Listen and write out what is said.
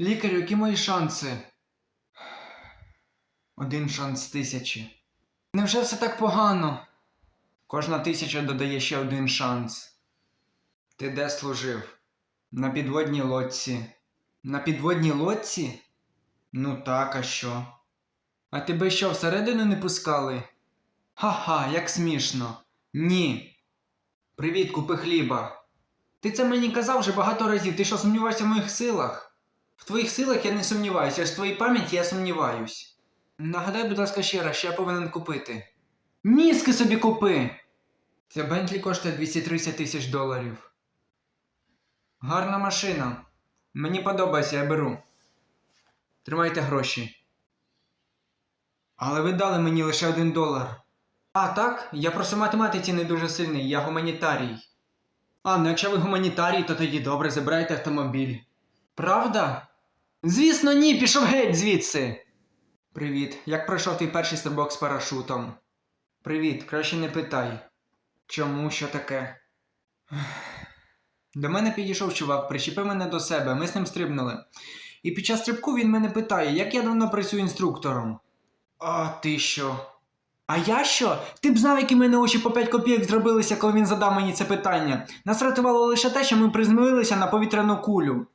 Лікарю, які мої шанси? Один шанс тисячі. Невже все так погано? Кожна тисяча додає ще один шанс. Ти де служив? На підводній лодці. На підводній лодці? Ну так, а що? А тебе що, всередину не пускали? Ха-ха, як смішно. Ні. Привіт, купи хліба. Ти це мені казав вже багато разів. Ти що сумніваєшся в моїх силах? В твоїх силах я не сумніваюся, в твоїй пам'яті я сумніваюсь. Нагадай, будь ласка, ще раз, що я повинен купити. Мізки собі купи! Ця Бентлі коштує 230 тисяч доларів. Гарна машина. Мені подобається, я беру. Тримайте гроші. Але ви дали мені лише один долар. А, так? Я просто математиці не дуже сильний, я гуманітарій. А, ну якщо ви гуманітарій, то тоді добре, забирайте автомобіль. Правда? Звісно, ні, пішов геть звідси. Привіт. Як пройшов твій перший стрибок з парашутом? Привіт, краще не питай. Чому що таке? До мене підійшов чувак, причепив мене до себе, ми з ним стрибнули. І під час стрибку він мене питає, як я давно працюю інструктором. А ти що? А я що? Ти б знав, які мене очі по 5 копійок зробилися, коли він задав мені це питання. Нас рятувало лише те, що ми приземлилися на повітряну кулю.